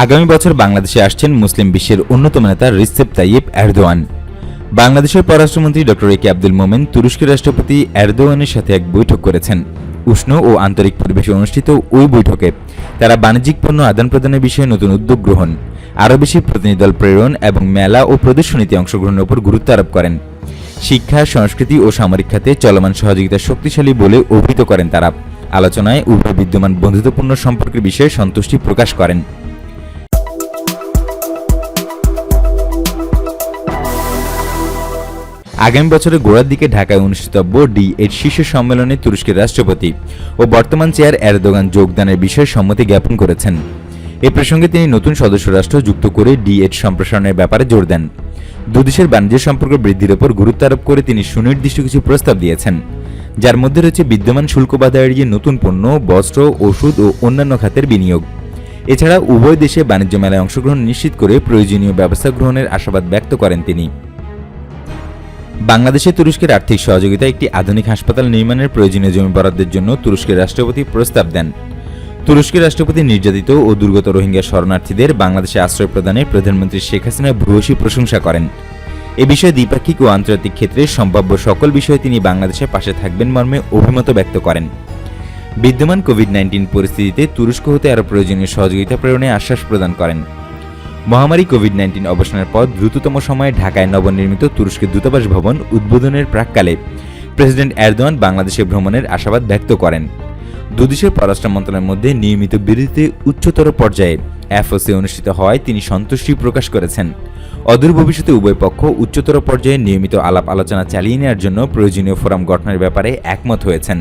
আগামী বছর বাংলাদেশে আসছেন মুসলিম বিশ্বের অন্যতম নেতা রিসেপ তাইয়েব এরদোয়ান। বাংলাদেশের পররাষ্ট্রমন্ত্রী ডক্টর এ কে আব্দুল মোমেন তুরস্কের রাষ্ট্রপতি এরদোয়ানের সাথে এক বৈঠক করেছেন। উষ্ণ ও আন্তরিক পরিবেশে অনুষ্ঠিত ওই বৈঠকে তারা বাণিজ্যিক পণ্য আদান প্রদানের বিষয়ে নতুন উদ্যোগ গ্রহণ, আরও বেশি প্রতিনিধি দল প্রেরণ এবং মেলা ও প্রদর্শনীতে অংশগ্রহণের উপর গুরুত্ব আরোপ করেন। শিক্ষা, সংস্কৃতি ও সামরিক খাতে চলমান সহযোগিতা শক্তিশালী বলে অভিহিত করেন তারা। আলোচনায় উভয় বিদ্যমান বন্ধুত্বপূর্ণ সম্পর্কের বিষয়ে সন্তুষ্টি প্রকাশ করেন। আগামী বছরের গোড়ার দিকে ঢাকায় অনুষ্ঠিতব্য ডি এর শীর্ষ সম্মেলনে তুরস্কের রাষ্ট্রপতি ও বর্তমান চেয়ার এরদোগান যোগদানের বিষয়ে সম্মতি জ্ঞাপন করেছেন। এ প্রসঙ্গে তিনি নতুন সদস্য রাষ্ট্র যুক্ত করে ডি এড সম্প্রসারণের ব্যাপারে জোর দেন। দুদেশের বাণিজ্য সম্পর্ক বৃদ্ধির ওপর গুরুত্ব আরোপ করে তিনি সুনির্দিষ্ট কিছু প্রস্তাব দিয়েছেন। যার মধ্যে রয়েছে বিদ্যমান শুল্ক বাধা এড়িয়ে নতুন পণ্য, বস্ত্র, ওষুধ ও অন্যান্য খাতের বিনিয়োগ। এছাড়া উভয় দেশে বাণিজ্য মেলায় অংশগ্রহণ নিশ্চিত করে প্রয়োজনীয় ব্যবস্থা গ্রহণের আশাবাদ ব্যক্ত করেন তিনি। বাংলাদেশে তুরস্কের আর্থিক সহযোগিতা একটি আধুনিক হাসপাতাল নির্মাণের প্রয়োজনীয় জমি বরাদ্দের জন্য তুরস্কের রাষ্ট্রপতি প্রস্তাব দেন। তুরস্কের রাষ্ট্রপতি নির্যাতিত ও দুর্গত রোহিঙ্গা শরণার্থীদের বাংলাদেশে আশ্রয় প্রদানে প্রধানমন্ত্রী শেখ হাসিনা ভূয়সী প্রশংসা করেন। এ বিষয়ে দ্বিপাক্ষিক ও আন্তর্জাতিক ক্ষেত্রে সম্ভাব্য সকল বিষয়ে তিনি বাংলাদেশের পাশে থাকবেন মর্মে অভিমত ব্যক্ত করেন। বিদ্যমান কোভিড নাইন্টিন পরিস্থিতিতে তুরস্ক হতে আরও প্রয়োজনীয় সহযোগিতা প্রেরণে আশ্বাস প্রদান করেন। মহামারী কোভিড নাইন্টিন অবসানের পর দ্রুততম সময়ে ঢাকায় নবনির্মিত তুরস্কের দূতাবাস ভবন উদ্বোধনের প্রাককালে প্রেসিডেন্ট এরদোয়ান বাংলাদেশে ভ্রমণের আশাবাদ ব্যক্ত করেন। দুদেশের পররাষ্ট্র মন্ত্রণালয়ের মধ্যে নিয়মিত বিরতিতে উচ্চতর পর্যায়ে এফওসি অনুষ্ঠিত হওয়ায় তিনি সন্তুষ্টি প্রকাশ করেছেন। অদূর ভবিষ্যতে উভয় পক্ষ উচ্চতর পর্যায়ে নিয়মিত আলাপ আলোচনা চালিয়ে নেওয়ার জন্য প্রয়োজনীয় ফোরাম গঠনের ব্যাপারে একমত হয়েছেন।